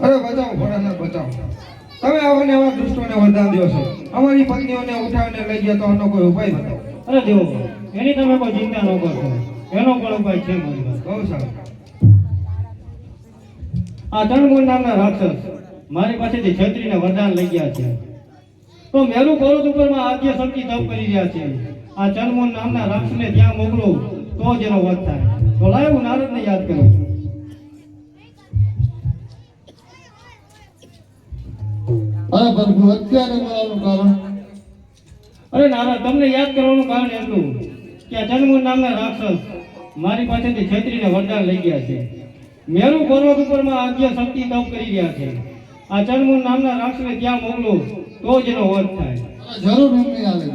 અરે બચાવો ઘોડાને બચાવો તમે આવાને આવા દુષ્ટોને વરદાન દો છો. અમારી પત્નીઓને ઉઠાવીને લઈ ગયા તો આનો કોઈ ઉપાય બતાવો અરે દેવો એની તમે કોઈ ચિંતા ન કરશો. એનો પણ ઉપાય છે મારી પાસે. બહુ સારું. આ ચણમૂળ નામના રાક્ષસ મારી પાસેથી છત્રીને વરદાન લઈ ગયા છે. તો મેરુ પર્વત ઉપરમાં આદ્ય શક્તિ તપ કરી રહ્યા છે. આ ચણમૂળ નામના રાક્ષસને ત્યાં મોકલો તો જ એનો વધ થાય. તો લાવ હું નારદને યાદ કરું. પ્રભુ અત્યારે બોલાવવાનું કારણ? અરે નાના તમને યાદ કરવાનું કારણ એટલું કે આ જન્મ નામના રાક્ષસ મારી પાસેથી છેત્રીને વરદાન લઈ ગયા છે. મેરુ પર્વત ઉપરમાં આજ્ઞા શક્તિ તપ કરી રહ્યા છે. આ જન્મ નામના રાક્ષસને ત્યાં મોકલો તો જ એનો વધ થાય. જરૂર રૂમની આવે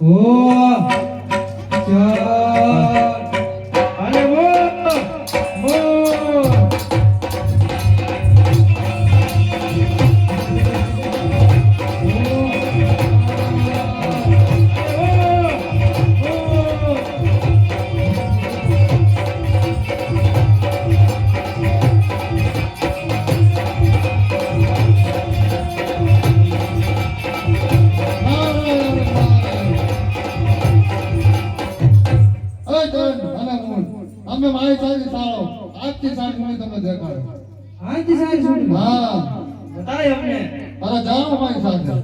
ઓ અમે મારી સારો. આજથી સારી મને તમને દેખાડો. આજથી સારી સુણી હા. બતાય અમને. અરે જાઓ મારી સાથે.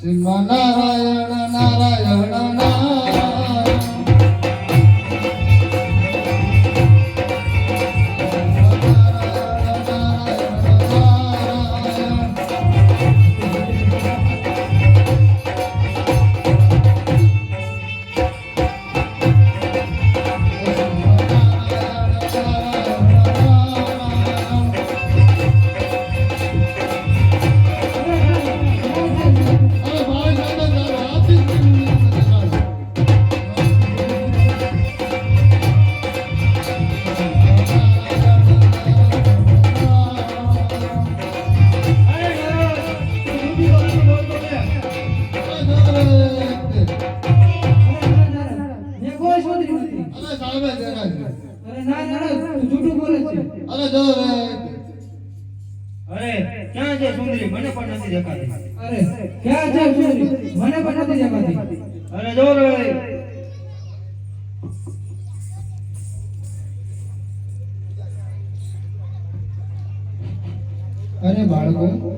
શ્રીમા નારાયણ નારાયણ નારાયણ અરે દેખાય છે અરે ના ના તું જૂઠું બોલે છે. અરે જો અરે ક્યાં છે સુંદરી? મને પણ નથી દેખાતી. અરે ક્યાં છે સુંદરી? મને પણ નથી દેખાતી. અરે જો રે. અરે બાળકો.